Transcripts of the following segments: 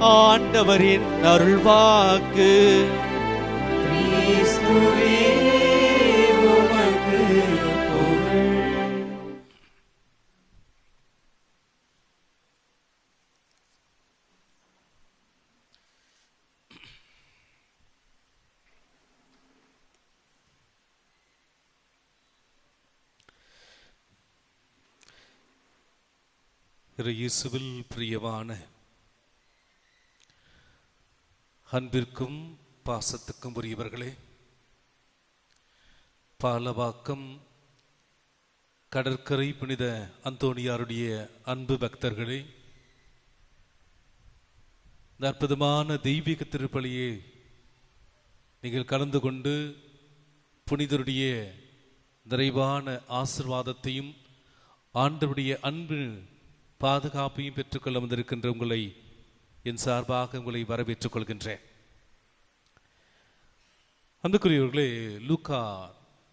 ஆண்டவரின் அருள்வாக்கு. இயேசுவில் பிரியவான அன்பிற்கும் பாசத்துக்கும் உரியவர்களே பாலவாக்கம் கடற்கரை புனித அந்தோணியாருடைய அன்பு பக்தர்களே இந்த அற்புதமான தெய்வீக திருப்பலியை நீங்கள் கலந்து கொண்டு புனிதருடைய நிறைவான ஆசிர்வாதத்தையும் ஆண்டவருடைய அன்பு பாதுகாப்பையும் பெற்றுக்கொள்ள வந்திருக்கின்ற உங்களை என் சார்பாக உங்களை வரவேற்றுக் கொள்கின்றேன். அன்புக்குரியவர்களே லூக்கா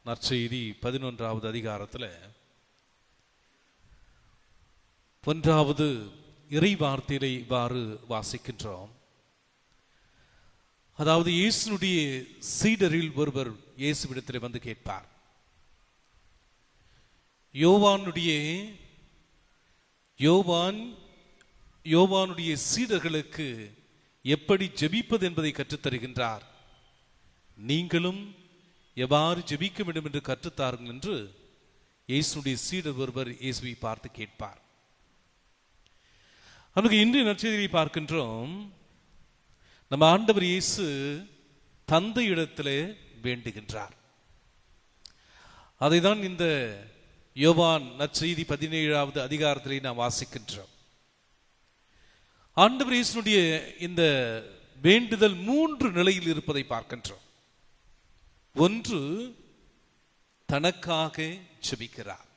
நற்செய்தி பதினொன்றாவது அதிகாரத்தில் ஒன்றாவது இறை வார்த்தையிலே இவ்வாறு வாசிக்கின்றோம். அதாவது இயேசுனுடைய சீடரில் ஒருவர் இயேசுவிடத்தில் வந்து கேட்பார். யோவானுடைய யோவான் யோவானுடைய சீடர்களுக்கு எப்படி ஜெபிப்பது என்பதை கற்றுத் தருகின்றார் நீங்களும் எவ்வாறு ஜெபிக்க வேண்டும் என்று கற்றுத்தாருங்கள் என்று இயேசுடைய சீடர் ஒருவர் இயேசுவை பார்த்து கேட்பார். நமக்கு இன்றைய நற்செய்தியை பார்க்கின்றோம். நம்ம ஆண்டவர் இயேசு தந்தையிடத்திலே வேண்டுகின்றார். அதைதான் இந்த யோவான் நற்செய்தி பதினேழாவது அதிகாரத்திலே நாம் வாசிக்கின்றோம். ஆண்டவர் இயேசுனுடைய இந்த வேண்டுதல் மூன்று நிலையில் இருப்பதை பார்க்கின்றோம். ஒன்று தனக்காக ஜபிக்கிறார்.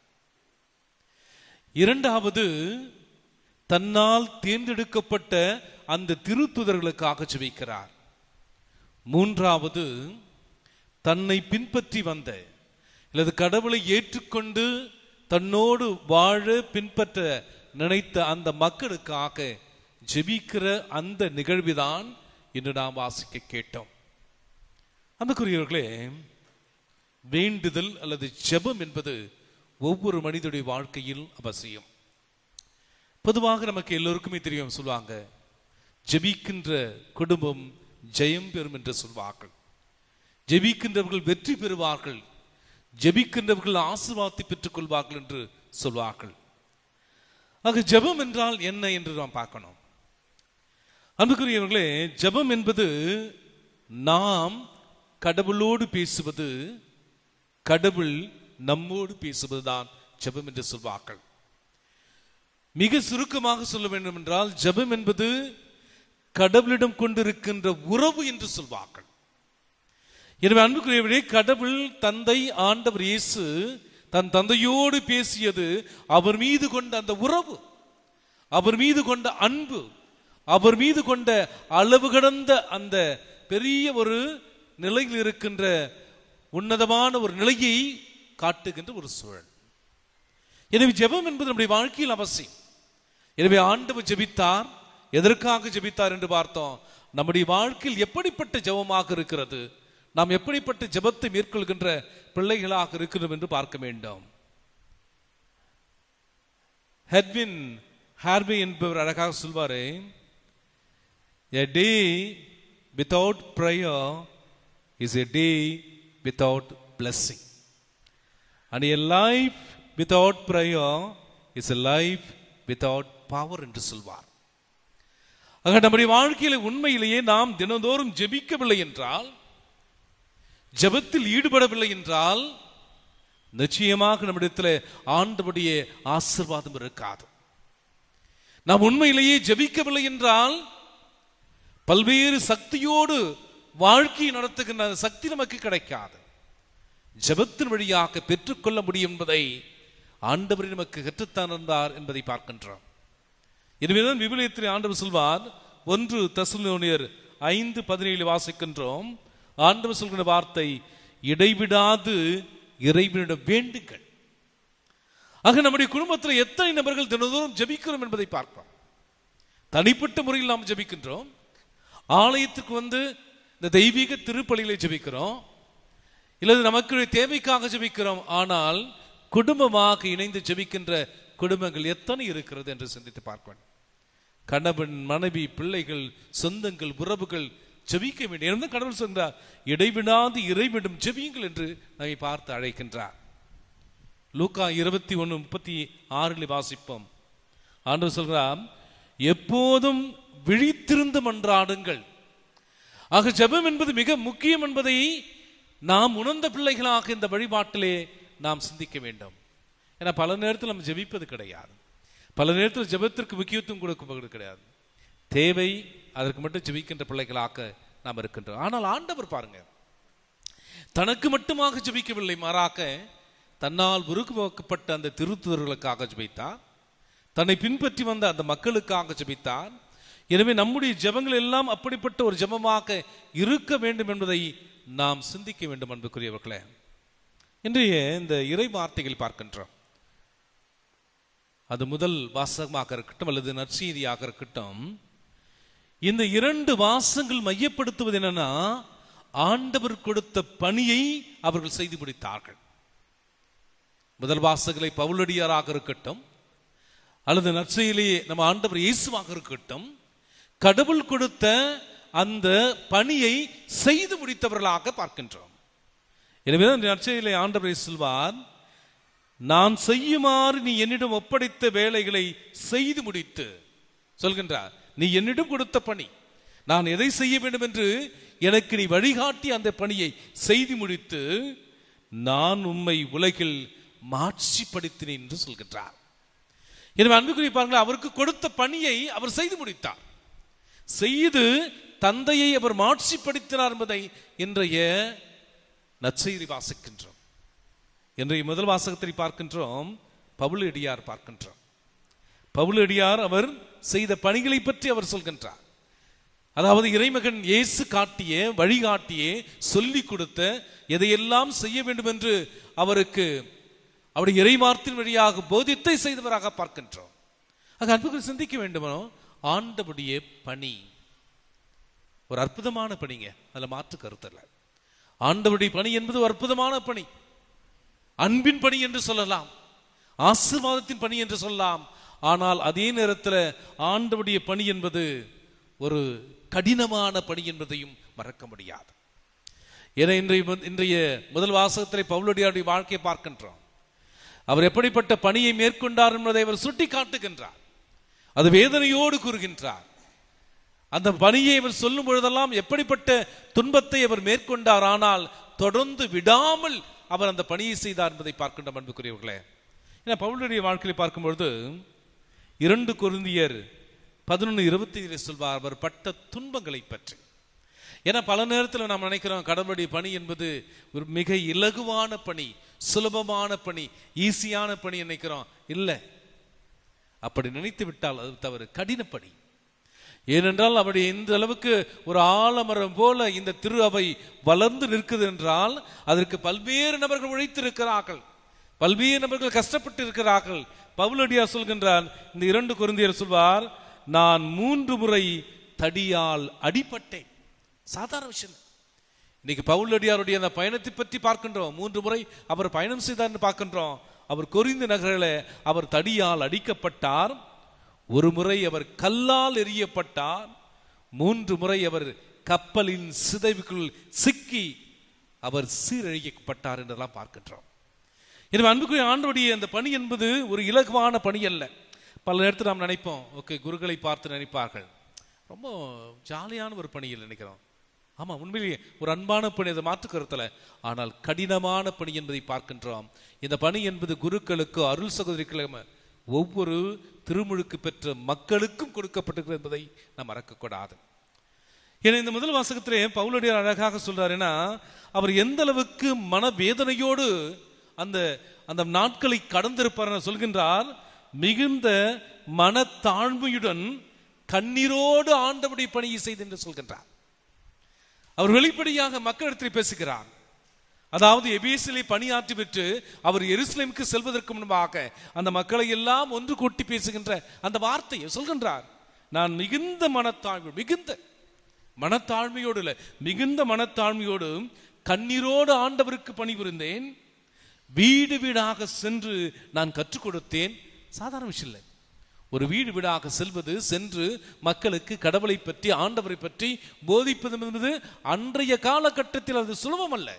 இரண்டாவது தன்னால் தேர்ந்தெடுக்கப்பட்ட அந்த திருத்துதர்களுக்காக ஜபிக்கிறார். மூன்றாவது தன்னை பின்பற்றி வந்த அல்லது கடவுளை ஏற்றுக்கொண்டு தன்னோடு வாழ பின்பற்ற நினைத்த அந்த மக்களுக்காக ஜெபிக்கிற அந்த நிகழ்வுதான் இன்று நாம் வாசிக்க கேட்டோம். அன்புக்குரியவர்களே வேண்டுதல் அல்லது ஜெபம் என்பது ஒவ்வொரு மனிதனுடைய வாழ்க்கையில் அவசியம். பொதுவாக நமக்கு எல்லோருக்குமே தெரியும் சொல்லுவாங்க ஜெபிக்கின்ற குடும்பம் ஜெயம் பெறும் என்று சொல்வார்கள். ஜெபிக்கின்றவர்கள் வெற்றி பெறுவார்கள். ஜெபிக்கின்றவர்கள் ஆசீர்வாதத்தை பெற்றுக் கொள்வார்கள் என்று சொல்வார்கள். ஆக ஜெபம் என்றால் என்ன என்று நாம் பார்க்கணும். அன்புக்குரியவர்களே ஜெபம் என்பது நாம் கடவுளோடு பேசுவது கடவுள் நம்மோடு பேசுவதுதான் ஜெபம் என்று சொல்வார்கள். மிக சுருக்கமாக சொல்ல வேண்டும் என்றால் ஜெபம் என்பது கடவுளிடம் கொண்டிருக்கின்ற உறவு என்று சொல்வார்கள். எனவே அன்புக்குரியவரே கடவுள் தந்தை ஆண்டவர் இயேசு தன் தந்தையோடு பேசியது அவர் மீது கொண்ட அந்த உறவு அவர் மீது கொண்ட அன்பு அவர் மீது கொண்ட அளவு கடந்த அந்த பெரிய ஒரு நிலையில் இருக்கின்ற உன்னதமான ஒரு நிலையை காட்டுகின்ற ஒரு சூழல். எனவே ஜெபம் என்பது நம்முடைய வாழ்க்கையில் அவசியம். எனவே ஆண்டவர் ஜெபித்தார் எதற்காக ஜெபித்தார் என்று பார்த்தோம். நம்முடைய வாழ்க்கையில் எப்படிப்பட்ட ஜெபமாக இருக்கிறது? நாம் எப்படிப்பட்ட ஜெபத்தை மேற்கொள்கின்ற பிள்ளைகளாக இருக்கிறோம் என்று பார்க்க வேண்டும். ஹெட்வின் ஹார்வே என்பவர் அழகாக சொல்வாரே A day without prayer is a day without blessing. And a life without prayer is a life without power என்று சொல்வார் ஆக நம்முடைய வாழ்க்கையில உண்மையிலேயே நாம் தினந்தோறும் ஜெபிக்கவில்லை என்றால் ஜெபத்தில் ஈடுபடவில்லை என்றால் நிச்சயமாக நம்மிடத்தில் ஆண்டவருடைய ஆசிர்வாதம் இருக்காது நாம் உண்மையிலேயே ஜெபிக்கவில்லை என்றால் பல்வேறு சக்தியோடு வாழ்க்கையை நடத்துகின்ற சக்தி நமக்கு கிடைக்காது. ஜெபத்தின் வழியாக பெற்றுக்கொள்ள முடியும் என்பதை ஆண்டவர் நமக்கு கற்றுத்தந்தார் என்பதை பார்க்கின்றோம். எனவேதான் விபிலியத்தில் ஆண்டவர் சொல்வார் ஒன்று தசுலோனியர் ஐந்து பதினேழு வாசிக்கின்றோம். ஆண்டவர் சொல்கிற வார்த்தை இடைவிடாது இறைவனிடம் வேண்டுங்கள். ஆக நம்முடைய குடும்பத்தில் எத்தனை நபர்கள் தினந்தோறும் ஜபிக்கிறோம் என்பதை பார்ப்போம். தனிப்பட்ட முறையில் நாம் ஜெபிக்கின்றோம். ஆலயத்துக்கு வந்து இந்த தெய்வீக திருப்பலிகளை ஜபிக்கிறோம். இல்லது நமக்கு தேவைக்காக ஜபிக்கிறோம். ஆனால் குடும்பமாக இணைந்து ஜபிக்கின்ற குடும்பங்கள் எத்தனை இருக்கிறது என்று சிந்தித்து பார்க்கணும் கணவன் மனைவி பிள்ளைகள் சொந்தங்கள் உறவுகள் ஜபிக்க வேண்டும். என்று கடவுள் சொல்கிறார்? இடைவிடாது இறைவிடும் ஜெபியுங்கள் என்று நம்மை பார்த்து அழைக்கின்றார். லூக்கா இருபத்தி ஒன்று முப்பத்தி ஆறில் வாசிப்போம். ஆண்டு சொல்கிறார் எப்போதும் விழித்திருந்து மன்றாடுங்கள் ஆக ஜெபம் என்பது மிக முக்கியம் என்பதை நாம் உணர்ந்த பிள்ளைகளாக இந்த வழிபாட்டிலே நாம் சிந்திக்க வேண்டும். ஏன்னா பல நேரத்தில் நம்ம ஜெபிப்பது கிடையாது. பல நேரத்தில் ஜெபத்திற்கு முக்கியத்துவம் கொடுக்கப்படுவது கிடையாது. தேவை அதற்கு மட்டும் ஜபிக்கின்ற பிள்ளைகளாக நாம் இருக்கின்றோம். ஆனால் ஆண்டவர் பாருங்க தனக்கு மட்டுமாக ஜபிக்கவில்லை மாறாக தன்னால் உருவாக்கப்பட்ட அந்த திருத்துதர்களுக்காக ஜபித்தார். தன்னை பின்பற்றி வந்த அந்த மக்களுக்காக ஜபித்தான் எனவே நம்முடைய ஜபங்கள் எல்லாம் அப்படிப்பட்ட ஒரு ஜெபமாக இருக்க வேண்டும் என்பதை நாம் சிந்திக்க வேண்டும் அன்புக்குரியவர்களே. இன்றைய இந்த இறை வார்த்தைகள் பார்க்கின்றோம். அது முதல் வாசகமாக இருக்கட்டும் அல்லது நற்செய்தியாக இருக்கட்டும் இந்த இரண்டு வாசங்கள் மையப்படுத்துவது என்னன்னா ஆண்டவர் கொடுத்த பணியை அவர்கள் செய்து முடித்தார்கள். முதல் வாசகளை பவுலடியாராக இருக்கட்டும் அல்லது நற்செயலியே நம்ம ஆண்டவர் இயேசுவாக இருக்கட்டும் கடவுள் கொடுத்த அந்த பணியை செய்து முடித்தவர்களாக பார்க்கின்றோம். எனவே தான் நற்செயலை ஆண்டவரை சொல்வார் நான் செய்யுமாறு நீ என்னிடம் ஒப்படைத்த வேலைகளை செய்து முடித்து சொல்கின்றார். நீ என்னிடம் கொடுத்த பணி நான் எதை செய்ய வேண்டும் என்று எனக்கு நீ வழிகாட்டி அந்த பணியை செய்து முடித்து நான் உம்மை உலகில் மாட்சிப்படுத்தினேன் என்று சொல்கின்றார். எனவே அன்புக்குரிய பாருங்கள் அவருக்கு கொடுத்த பணியை அவர் செய்து முடித்தார். செய்து தந்தையை அவர் மாட்சிப்படுத்தினார் என்பதை இன்றைய நற்செய்தி வாசிக்கின்றோம். இன்றைய முதல் வாசகத்தை பார்க்கின்றோம். பவுலடியார் பார்க்கின்றோம். பவுலடியார் அவர் செய்த பணிகளை பற்றி அவர் சொல்கின்றார். அதாவது இறைமகன் இயேசு காட்டிய வழிகாட்டிய சொல்லி கொடுத்த எதையெல்லாம் செய்ய வேண்டும் என்று அவருக்கு அவருடைய இறைமார்த்தின் வழியாக போதித்தை செய்தவராக பார்க்கின்றோம். அது அன்புகள் சிந்திக்க வேண்டுமோ? ஆண்டவுடைய பணி. ஒரு அற்புதமான பணிங்க. அதுல மாற்று கருத்து ஆண்டபடி பணி என்பது ஒரு அற்புதமான பணி. அன்பின் பணி என்று சொல்லலாம். ஆசிர்வாதத்தின் பணி என்று சொல்லலாம். ஆனால் அதே நேரத்தில் ஆண்டவுடைய பணி என்பது ஒரு கடினமான பணி என்பதையும் மறக்க முடியாது. ஏன்னா இன்றைய இன்றைய முதல் வாசகத்தில் பவுலடியாருடைய வாழ்க்கையை பார்க்கின்றோம். அவர் எப்படிப்பட்ட பணியை மேற்கொண்டார் என்பதை அவர் சுட்டி காட்டுகின்றார் அது வேதனையோடு கூறுகின்றார். அந்த பணியை இவர் சொல்லும் பொழுதெல்லாம் எப்படிப்பட்ட துன்பத்தை அவர் மேற்கொண்டார் ஆனால் தொடர்ந்து விடாமல் அவர் அந்த பணியை செய்தார் என்பதை பார்க்கின்ற அன்புக்குரியவர்களே. ஏன்னா பவுலுடைய வாழ்க்கையை பார்க்கும் பொழுது இரண்டு குருந்தியர் பதினொன்று இருபத்தி ஏழு சொல்வார் அவர் பட்ட துன்பங்களை பற்றி. ஏன்னா பல நேரத்தில் நாம் நினைக்கிறோம் கடவுளுடைய பணி என்பது ஒரு மிக இலகுவான பணி சுலபமான பணி ஈஸியான பணி நினைக்கிறோம். இல்லை. அப்படி நினைத்து விட்டால் அது தவறு. கடினப்படி. ஏனென்றால் அப்படி இந்த அளவுக்கு ஒரு ஆலமரம் போல இந்த திரு அவை வளர்ந்து நிற்குது என்றால் அதற்கு பல்வேறு நபர்கள் உழைத்திருக்கிறார்கள். பல்வேறு நபர்கள் கஷ்டப்பட்டு இருக்கிறார்கள் பவுலடியார் சொல்கின்றார் இந்த இரண்டு குருந்தியர் சொல்வார் நான் மூன்று முறை தடியால் அடிபட்டேன். சாதாரண விஷயம். இன்னைக்கு பவுலடியாருடைய அந்த பயணத்தை பற்றி பார்க்கின்றோம். மூன்று முறை அவர் பயணம் செய்தார்னு பார்க்கின்றோம். அவர் கொரிந்து நகரில் அவர் தடியால் அடிக்கப்பட்டார். ஒரு முறை அவர் கல்லால் எரியப்பட்டார் மூன்று முறை அவர் கப்பலின் சிதைவுக்குள் சிக்கி அவர் சீரழிக்கப்பட்டார் என்றெல்லாம் பார்க்கின்றோம். எனவே அன்புக்குரிய ஆண்டோடைய அந்த பணி என்பது ஒரு இலகுவான பணி அல்ல. பல நேரத்தில் நாம் நினைப்போம் ஓகே குருக்களை பார்த்து நினைப்பார்கள். ரொம்ப ஜாலியான ஒரு பணியில் நினைக்கிறோம். ஆமா உண்மையிலேயே ஒரு அன்பான பணி அதை மாற்று ஆனால் கடினமான பணி என்பதை பார்க்கின்றோம். இந்த பணி என்பது குருக்களுக்கு அருள் சகோதரிகளுக்கு ஒவ்வொரு திருமுழுக்கு பெற்ற மக்களுக்கும் கொடுக்கப்பட்டிருக்கிறது என்பதை நாம் மறக்கக்கூடாது. ஏன்னா இந்த முதல் வாசகத்திலே பவுலடியார் அழகாக சொல்றாருன்னா அவர் எந்த அளவுக்கு மனவேதனையோடு அந்த அந்த நாட்களை கடந்திருப்பார் சொல்கின்றார் மிகுந்த மனத்தாழ்மையுடன் கண்ணீரோடு ஆண்டபடி பணியை செய்து என்று சொல்கின்றார். அவர் வெளிப்படையாக மக்களிடத்தில் பேசுகிறார். அதாவது எபேசிலே பணியாற்றி பெற்று அவர் எருசலேமுக்கு செல்வதற்கு முன்பாக அந்த மக்களை எல்லாம் ஒன்று கூட்டி பேசுகின்ற அந்த வார்த்தையை சொல்கின்றார். நான் மிகுந்த மனத்தாழ்வு மிகுந்த மனத்தாழ்மையோடு இல்லை மிகுந்த மனத்தாழ்மையோடு கண்ணீரோடு ஆண்டவருக்கு பணிபுரிந்தேன். வீடு வீடாக சென்று நான் கற்றுக் கொடுத்தேன். சாதாரண விஷயம் இல்லை. ஒரு வீடு வீடாக செல்வது சென்று மக்களுக்கு கடவுளை பற்றி ஆண்டவரை பற்றி போதிப்பது என்பது அன்றைய காலகட்டத்தில் அது சுலபம் அல்ல.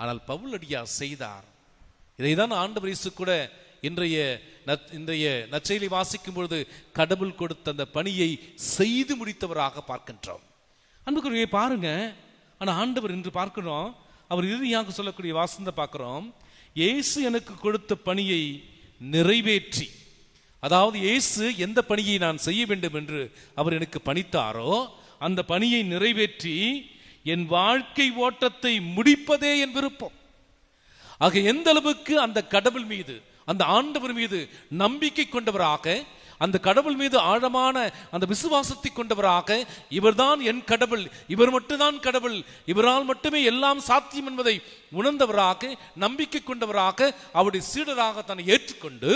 ஆனால் பவுலடியார் செய்தார். இதைதான் ஆண்டவர் இயேசு கூட இன்றைய இன்றைய நச்சையிலை வாசிக்கும் பொழுது கடவுள் கொடுத்த அந்த பணியை செய்து முடித்தவராக பார்க்கின்றோம். அன்புக்குரிய பாருங்க. ஆனா ஆண்டவர் இன்று பார்க்கிறோம். அவர் இறுதியாக சொல்லக்கூடிய வாசந்த பார்க்கிறோம். இயேசு எனக்கு கொடுத்த பணியை நிறைவேற்றி அதாவது இயேசு எந்த பணியை நான் செய்ய வேண்டும் என்று அவர் எனக்கு பணித்தாரோ அந்த பணியை நிறைவேற்றி என் வாழ்க்கை ஓட்டத்தை முடிப்பதே என் விருப்பம். ஆக எந்த அளவுக்கு அந்த கடவுள் மீது அந்த ஆண்டவர் மீது நம்பிக்கை கொண்டவராக அந்த கடவுள் மீது ஆழமான அந்த விசுவாசத்தை கொண்டவராக இவர்தான் என் கடவுள் இவர் மட்டும்தான் கடவுள் இவரால் மட்டுமே எல்லாம் சாத்தியம் என்பதை உணர்ந்தவராக நம்பிக்கை கொண்டவராக அவருடைய சீடராக தன்னை ஏற்றுக்கொண்டு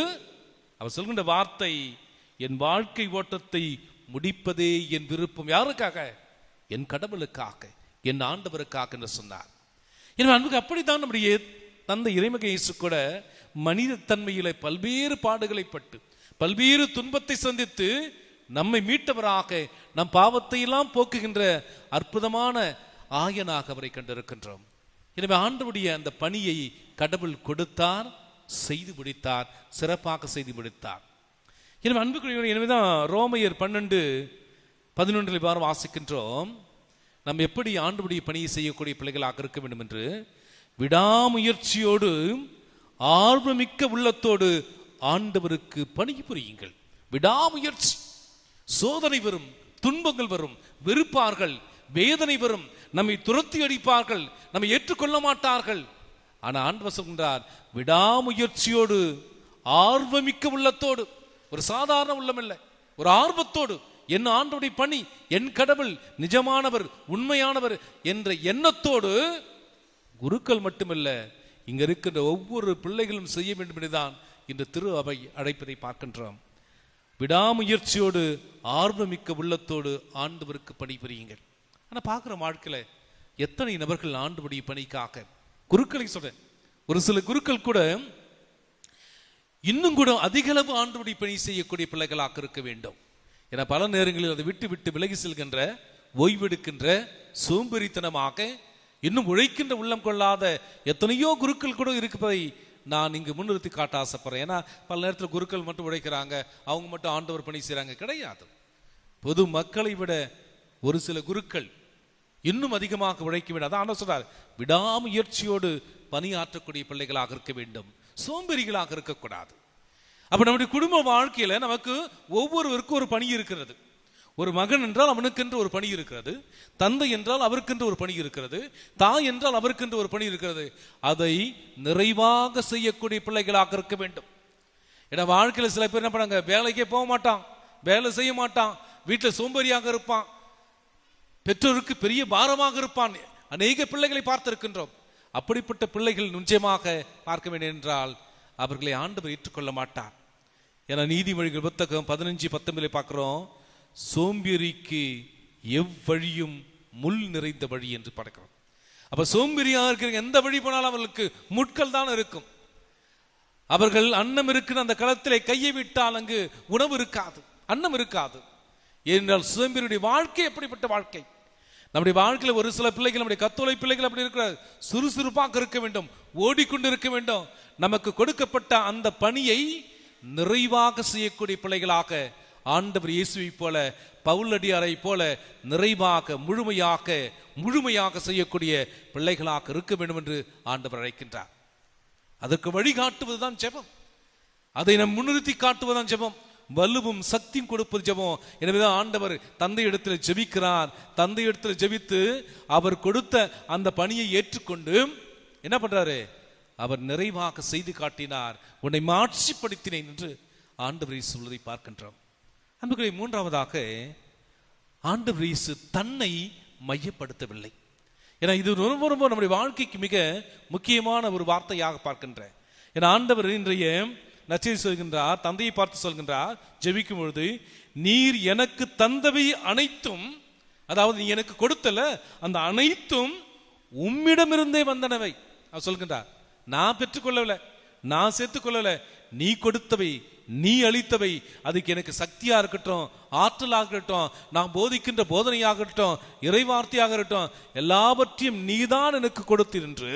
அவர் சொல்கின்ற வார்த்தை என் வாழ்க்கை ஓட்டத்தை முடிப்பதே என் விருப்பம். யாருக்காக? என் கடவுளுக்காக என் ஆண்டவருக்காக என்று சொன்னார். எனவே அன்புக்கு அப்படித்தான் நம்முடைய தந்தை இறைமக இயேசு கூட மனித தன்மையில பல்வேறு பாடுகளை பட்டு பல்வேறு துன்பத்தை சந்தித்து நம்மை மீட்டவராக நம் பாவத்தை எல்லாம் போக்குகின்ற அற்புதமான ஆயனாக அவரை கண்டிருக்கின்றோம். எனவே ஆண்டவுடைய அந்த பணியை கடவுள் கொடுத்தார். செய்து முடித்தார் சிறப்பாக செய்து முடித்தார் எனவே அன்புக்குரியவர்களே எனவேதான் ரோமையர் பன்னெண்டு பதினொன்றில் வாரம் வாசிக்கின்றோம். நாம் எப்படி ஆண்டுபடி பணியை செய்யக்கூடிய பிள்ளைகளாக இருக்க வேண்டும் என்று. விடாமுயற்சியோடு ஆர்வமிக்க உள்ளத்தோடு ஆண்டவருக்கு பணி புரியுங்கள். விடாமுயற்சி. சோதனை வரும் துன்பங்கள் வரும் வெறுப்பார்கள் வேதனை வரும் நம்மை துரத்தி அடிப்பார்கள் நம்மை ஏற்றுக்கொள்ள மாட்டார்கள். ஆனா ஆண்டவர் சொல்கின்றார் விடாமுயற்சியோடு ஆர்வமிக்க உள்ளத்தோடு ஒரு சாதாரண உள்ளம் இல்லை ஒரு ஆர்வத்தோடு என் ஆண்டவருடைய பணி என் கடவுள் நிஜமானவர் உண்மையானவர் என்ற எண்ணத்தோடு குருக்கள் மட்டுமல்ல இங்க இருக்கின்ற ஒவ்வொரு பிள்ளைகளும் செய்ய வேண்டும் என்றுதான் இந்த திரு அவை அழைப்பதை பார்க்கின்றோம். விடாமுயற்சியோடு ஆர்வமிக்க உள்ளத்தோடு ஆண்டவருக்கு பணிபுரியுங்கள். ஆனா பார்க்குற வாழ்க்கையில எத்தனை நபர்கள் ஆண்டுபடி பணிக்காக குருக்களை சொல்றேன். ஒரு சில குருக்கள் கூட இன்னும் கூட அதிக அளவு ஆண்டுபடி பணி செய்யக்கூடிய பிள்ளைகளாக இருக்க வேண்டும். என பல நேரங்களில் அதை விட்டு விட்டு விலகி செல்கின்ற ஓய்வெடுக்கின்ற சோம்பேறித்தனமாக இன்னும் உழைக்கின்ற உள்ளம் கொள்ளாத எத்தனையோ குருக்கள் கூட இருப்பதை நான் இங்கு முன்னிறுத்தி காட்ட ஆசைப்படுறேன். ஏன்னா பல நேரத்தில் குருக்கள் மட்டும் உழைக்கிறாங்க அவங்க மட்டும் ஆண்டவர் பணி செய்கிறாங்க கிடையாது. பொது மக்களை விட ஒரு சில குருக்கள் இன்னும் அதிகமாக உழைக்க வேண்டும் அதான் ஆண்டவர் சொல்றார் விடாமுயற்சியோடு பணியாற்றக்கூடிய பிள்ளைகளாக இருக்க வேண்டும். சோம்பேறிகளாக இருக்கக்கூடாது. அப்ப நம்முடைய குடும்ப வாழ்க்கையில நமக்கு ஒவ்வொருவருக்கும் ஒரு பணி இருக்கிறது. ஒரு மகன் என்றால் அவனுக்கென்று ஒரு பணி இருக்கிறது தந்தை என்றால் அவருக்கென்று ஒரு பணி இருக்கிறது தாய் என்றால் அவருக்கென்று ஒரு பணி இருக்கிறது. அதை நிறைவாக செய்யக்கூடிய பிள்ளைகளாக இருக்க வேண்டும். ஏன்னா வாழ்க்கையில் சில பேர் என்ன பண்ணாங்க வேலைக்கே போக மாட்டான் வேலை செய்ய மாட்டான் வீட்டில் சோம்பேறியாக இருப்பான். பெற்றோருக்கு பெரிய பாரமாக இருப்பான். அநேக பிள்ளைகளை பார்த்திருக்கின்றோம். அப்படிப்பட்ட பிள்ளைகள் நுஞ்சமாக பார்க்க வேண்டும் என்றால் அவர்களை ஆண்டவர் ஏற்றுக்கொள்ள மாட்டார். ஏன்னா நீதிமொழிகள் புத்தகம் பதினஞ்சு பத்தொன்பதுல பார்க்குறோம் சோம்பேறிக்கு எவ்வழியும் முள் நிறைந்த வழி என்று பார்க்கிறோம். அப்ப சோம்பேறியாக இருக்கிற எந்த வழி போனாலும் அவர்களுக்கு முட்கள் தான் இருக்கும். அவர்கள் அன்னம் இருக்கிற அந்த களத்திலே கையை விட்டால் அங்கு உணவு இருக்காது அன்னம் இருக்காது. ஏனென்றால் சுதந்திரனுடைய வாழ்க்கை எப்படிப்பட்ட வாழ்க்கை? நம்முடைய வாழ்க்கையில ஒரு சில பிள்ளைகள் நம்முடைய கத்தோலை பிள்ளைகள் அப்படி இருக்கிற சுறுசுறுப்பாக இருக்க வேண்டும் ஓடிக்கொண்டு இருக்க வேண்டும். நமக்கு கொடுக்கப்பட்ட அந்த பணியை நிறைவாக செய்யக்கூடிய பிள்ளைகளாக ஆண்டவர் இயேசுவை போல பவுலடியாரை போல நிறைவாக முழுமையாக முழுமையாக செய்யக்கூடிய பிள்ளைகளாக இருக்க வேண்டும் என்று ஆண்டவர் அழைக்கின்றார். அதற்கு வழிகாட்டுவதுதான் ஜெபம். அதை நம் முன்னிறுத்தி காட்டுவதுதான் ஜெபம். வலுவும் சக்தியும் கொடுப்பது ஜெபம். எனவேதான் ஆண்டவர் தந்தை இடத்துல ஜெபிக்கிறார். தந்தை இடத்துல ஜெபித்து அவர் கொடுத்த அந்த பணியை ஏற்றுக்கொண்டு என்ன பண்றாரு? அவர் நிறைவாக செய்து காட்டினார். உன்னை மாட்சிப்படுத்தினேன் என்று ஆண்டவர் சொல்வதை பார்க்கின்றோம். அன்புகளை மூன்றாவதாக ஆண்டவர் இயேசு தன்னை மையப்படுத்தவில்லை. ஏன்னா இது ரொம்ப ரொம்ப நம்முடைய வாழ்க்கைக்கு மிக முக்கியமான ஒரு வார்த்தையாக பார்க்கின்ற. ஏன்னா ஆண்டவர் இன்றைய நச்சரி சொல்கின்றார் தந்தையை பார்த்து சொல்கின்றார் ஜெபிக்கும் பொழுது நீர் எனக்கு தந்தவை அனைத்தும் அதாவது நீ எனக்கு கொடுத்தல அந்த அனைத்தும் உம்மிடமிருந்தே வந்தனவை. அவர் சொல்கின்றார் நான் பெற்றுக்கொள்ளவில்லை நான் சேர்த்துக்கொள்ளல நீ கொடுத்தவை நீ அளித்தவை அதுக்கு எனக்கு சக்தியா இருக்கட்டும் ஆற்றலாக இருக்கட்டும் நான் போதிக்கின்ற போதனையாகட்டும் இறைவார்த்தையாக இருக்கட்டும் எல்லாவற்றையும் நீதான் எனக்கு கொடுத்தீர் என்று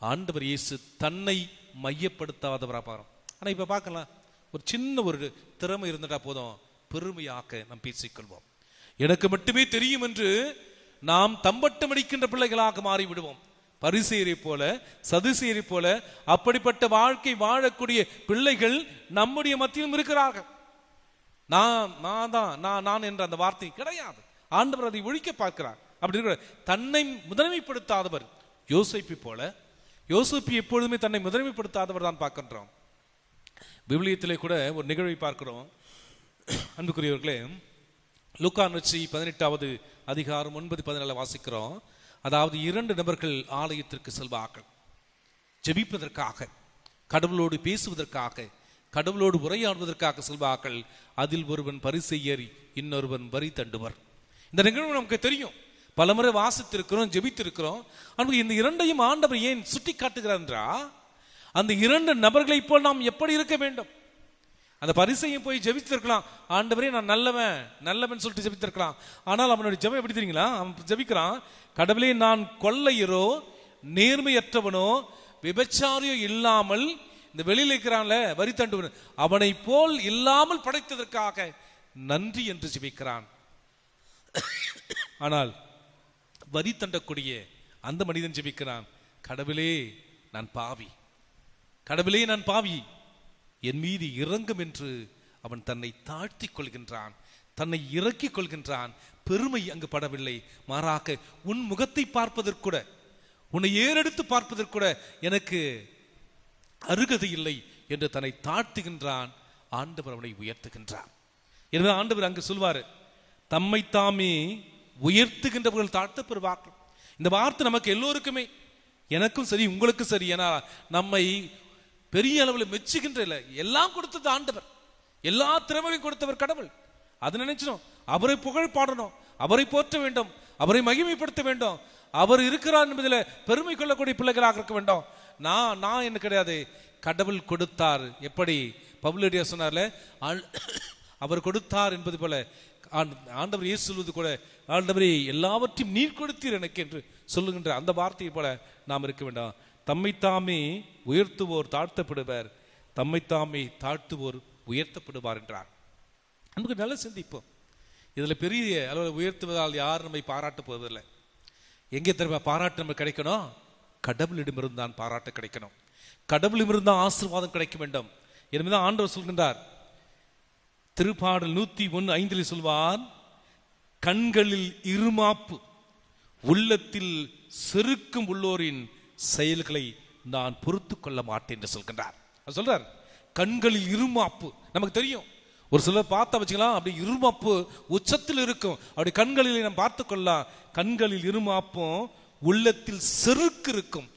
ஆண்டவர் இயேசு தன்னை மையப்படுத்தாதவரா பாரு ஆனா இப்ப பார்க்கலாம். ஒரு சின்ன ஒரு திறமை இருந்துட்டா போதும். பெருமையாக்க நாம் பேசிக்கொள்வோம் எனக்கு மட்டுமே தெரியும் என்று நாம் தம்பட்டம் அடிக்கின்ற பிள்ளைகளாக மாறி விடுவோம். பரிசெயரை போல சதுசெயரை போல அப்படிப்பட்ட வாழ்க்கை வாழக்கூடிய பிள்ளைகள் நம்முடைய மத்தியிலும் இருக்கிறார்கள். நான் நான் தான் நான் நான் என்ற அந்த வார்த்தை கிடையாது. ஆண்டவர் அதை ஒழிக்க பார்க்கிறார். அப்படி இருக்கிற தன்னை முதன்மைப்படுத்தாதவர் யோசிப்பை போல யோசிப்பு எப்பொழுதுமே தன்னை முதன்மைப்படுத்தாதவர் தான் பார்க்கின்றோம். விவிலியத்திலே கூட ஒரு நிகழ்வை பார்க்கிறோம். அன்புக்குரியவர்களே லூக்கா நச்சி பதினெட்டாவது அதிகாரம் ஒன்பது பதினால வாசிக்கிறோம். அதாவது இரண்டு நபர்கள் ஆலயத்திற்கு செல்வார்கள். ஜெபிப்பதற்காக கடவுளோடு பேசுவதற்காக கடவுளோடு உரையாடுவதற்காக செல்வார்கள். அதில் ஒருவன் பரிசெய்யர் இன்னொருவன் வரி தண்டுவர். இந்த நிகழ்வு நமக்கு தெரியும். பலமுறை வாசித்திருக்கிறோம் ஜெபித்திருக்கிறோம். ஆனால் இந்த இரண்டையும் ஆண்டவர் ஏன் சுட்டி காட்டுகிறார் என்றா அந்த இரண்டு நபர்களை போல் நாம் எப்படி இருக்க வேண்டும்? அந்த பரிசையும் போய் ஜெபித்திருக்கலாம். ஆண்டவரே நான் நல்லவன் நல்லவன் சொல்லிட்டு ஜெபித்திருக்கலாம். ஆனால் அவனுடைய ஜெபம் எப்படி தெரியுங்களா? அவன் ஜெபிக்கிறான் கடவுளே நான் கொள்ளையரோ நேர்மையற்றவனோ விபச்சாரியோ இல்லாமல் இந்த வெளியில் இருக்கிறான்ல வரி தண்டுவன் அவனை போல் இல்லாமல் படைத்ததற்காக நன்றி என்று ஜெபிக்கிறான். ஆனால் வரி தண்டக்கூடிய அந்த மனிதன் ஜெபிக்கிறான் கடவுளே நான் பாவி. கடவுளே நான் பாவி. என் மீது இறங்கும் என்று அவன் தன்னை தாழ்த்தி கொள்கின்றான் தன்னை இறக்கிக் கொள்கின்றான். பெருமை அங்கு படவில்லை. மாறாக உன் முகத்தை பார்ப்பதற்கூட உன்னை ஏறெடுத்து பார்ப்பதற்கூட எனக்கு அருகதை இல்லை என்று தன்னை தாழ்த்துகின்றான். ஆண்டவர் அவனை உயர்த்துகின்றான் எனவே ஆண்டவர் அங்கு சொல்வாரு தம்மை தாமே உயர்த்துகின்றவர்கள் தாழ்த்த வார்த்தை. இந்த வார்த்தை நமக்கு எல்லோருக்குமே எனக்கும் சரி உங்களுக்கும் சரி ஏன்னா நம்மை பெரிய அளவில் மெச்சுகின்ற இல்லை எல்லாம் கொடுத்தது ஆண்டவர். எல்லா திறமையும் கொடுத்தவர் கடவுள். அது நினைச்சிடும் அவரை புகழ் பாடணும் அவரை போற்ற வேண்டும் அவரை மகிமைப்படுத்த வேண்டும். அவர் இருக்கிறார் என்பதில் பெருமை கொள்ளக்கூடிய பிள்ளைகளாக இருக்க வேண்டும். நான் நான் என்ன கிடையாது கடவுள் கொடுத்தார். எப்படி? பவுலடியா சொன்னார்ல அவர் கொடுத்தார் என்பது போல ஆண்டவர் இயேசு சொல்வது கூட ஆண்டவரே எல்லாவற்றையும் நீர் கொடுத்தீர் எனக்கு என்று சொல்லுகின்ற அந்த வார்த்தையை போல நாம் இருக்க வேண்டாம். தம்மைத்தாமே உயர்த்துவோர் தாழ்த்தப்படுவர். தம்மைத்தாமே தாழ்த்துவோர் உயர்த்தப்படுவார் என்றார். நமக்கு நல்ல சிந்திப்போம் இதில் பெரிய அளவில் உயர்த்துவதால் யாரும் நம்மை பாராட்ட போவதில்லை. எங்கே திரும்ப பாராட்டு நம்ம கிடைக்கணும்? கடவுளிடமிருந்து தான் பாராட்டு கிடைக்கணும். கடவுளிடமிருந்து தான் ஆசீர்வாதம் கிடைக்க வேண்டும். என்பதுதான் ஆண்டவர் சொல்கின்றார் திருப்பாடல் நூத்தி ஒன்று ஐந்தில் சொல்வார் கண்களில் இருமாப்பு உள்ளத்தில் செருக்கும் உள்ளோரின் செயல்களை நான் பொறுத்து கொள்ள மாட்டேன் என்று சொல்கின்றார். அவர் சொல்றார் கண்களில் இருமாப்பு நமக்கு தெரியும். ஒரு சிலர் பார்த்தா வச்சுக்கலாம் அப்படி இருமாப்பு உச்சத்தில் இருக்கும். அப்படி கண்களில் நாம் பார்த்து கொள்ளலாம். கண்களில் இருமாப்பும் உள்ளத்தில் செருக்கு இருக்கும்.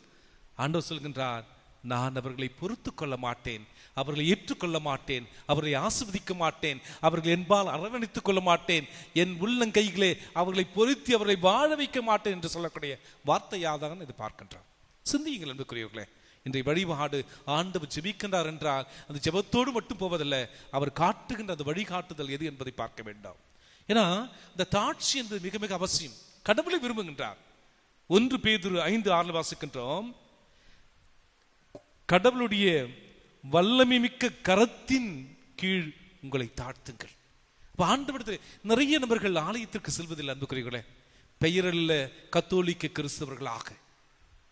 ஆண்டவர் சொல்கின்றார் நான் அவர்களை பொறுத்து கொள்ள மாட்டேன். அவர்களை ஏற்றுக்கொள்ள மாட்டேன் அவர்களை ஆசிர்வதிக்க மாட்டேன் அவர்கள் என்பால் அரவணைத்துக் கொள்ள மாட்டேன் என் உள்ளங்கைகளே அவர்களை பொருத்தி அவர்களை வாழ வைக்க மாட்டேன் என்று சொல்லக்கூடிய வார்த்தையாதான் இது பார்க்கின்றார். சிந்தியுங்கள் அன்புக்குரியவர்களே. இன்றைய வழிபாடு ஆண்டவர் ஜெபிக்கின்றார் என்றால் அந்த ஜெபத்தோடு மட்டும் போவதில்லை அவர் காட்டுகின்ற அந்த வழிகாட்டுதல் எது என்பதை பார்க்க வேண்டாம். ஏன்னா இந்த தாட்சி என்பது மிக மிக அவசியம். கடவுளை விரும்புகின்றார். ஒன்று பேதுரு ஐந்து ஆறில் வாசிக்கின்றோம். கடவுளுடைய வல்லமை மிக்க கரத்தின் கீழ் உங்களை தாழ்த்துங்கள். அப்ப ஆண்டவரத்தில் நிறைய நபர்கள் ஆலயத்திற்கு செல்வதில்லை அன்புக்குரியவர்களே. பெயரல்ல கத்தோலிக்க கிறிஸ்தவர்களாக.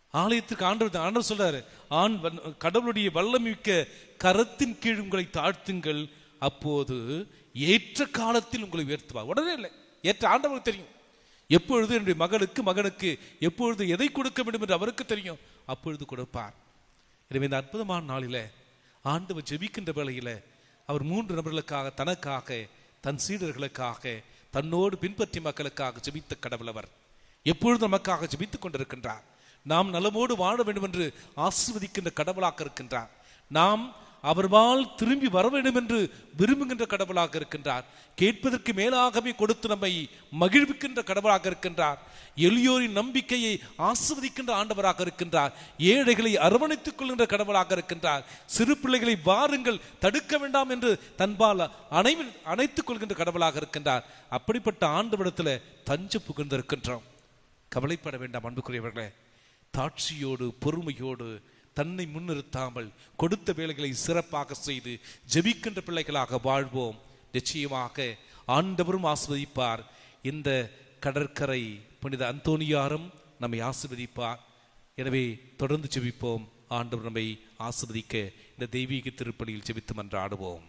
ஆலயத்துக்கு ஆண்டவர் ஆண்டவர் சொல்றாரு ஆண் வன்- கடவுளுடைய வல்லமை மிக்க கரத்தின் கீழ் உங்களை தாழ்த்துங்கள். அப்போது ஏற்ற காலத்தில் உங்களை உயர்த்துவார். உடனே இல்லை ஏற்ற ஆண்டவருக்கு தெரியும். எப்பொழுது என்னுடைய மகளுக்கு மகனுக்கு எப்பொழுது எதை கொடுக்க வேண்டும் என்று அவருக்கு தெரியும். அப்பொழுது கொடுப்பார். எனவே இந்த அற்புதமான நாளில் ஆண்டவர் ஜெபிக்கின்ற வேளையில அவர் மூன்று நபர்களுக்காக தனக்காக தன் சீடர்களுக்காக தன்னோடு பின்பற்றி மக்களுக்காக ஜெபித்த கடவுள் அவர். எப்பொழுதும் நமக்காக ஜெபித்துக் கொண்டிருக்கின்றார். நாம் நலமோடு வாழ வேண்டும் என்று ஆசிர்வதிக்கின்ற கடவுளாக இருக்கின்றார். நாம் அவர்வால் திரும்பி வர வேண்டும் என்று விரும்புகின்ற கடவுளாக இருக்கின்றார். கேட்பதற்கு மேலாகவே கொடுத்து நம்மை மகிழ்விக்கின்ற கடவுளாக இருக்கின்றார். எளியோரின் நம்பிக்கையை ஆசிர்வதிக்கின்ற ஆண்டவராக இருக்கின்றார். ஏழைகளை அரவணைத்துக் கொள்கின்ற கடவுளாக இருக்கின்றார். சிறு பிள்ளைகளை வாருங்கள் தடுக்க வேண்டாம் என்று தன்பால் அணை அணைத்துக் கொள்கின்ற கடவுளாக இருக்கின்றார். அப்படிப்பட்ட ஆண்டவரிடத்துல தஞ்சு புகுந்திருக்கின்றோம். கவலைப்பட வேண்டாம் அன்புக்குரியவர்களே. தாட்சியோடு பொறுமையோடு தன்னை முன்னிறுத்தாமல் கொடுத்த வேலைகளை சிறப்பாக செய்து ஜெபிக்கின்ற பிள்ளைகளாக வாழ்வோம். நிச்சயமாக ஆண்டவரும் ஆஸ்வதிப்பார் இந்த கடற்கரை புனித அந்தோனியாரும் நம்மை ஆசிர்வதிப்பார். எனவே தொடர்ந்து ஜெபிப்போம். ஆண்டவர் நம்மை ஆசிர்வதிக்க இந்த தெய்வீக திருப்பணியில் ஜெபித்து மன்றாடுவோம்.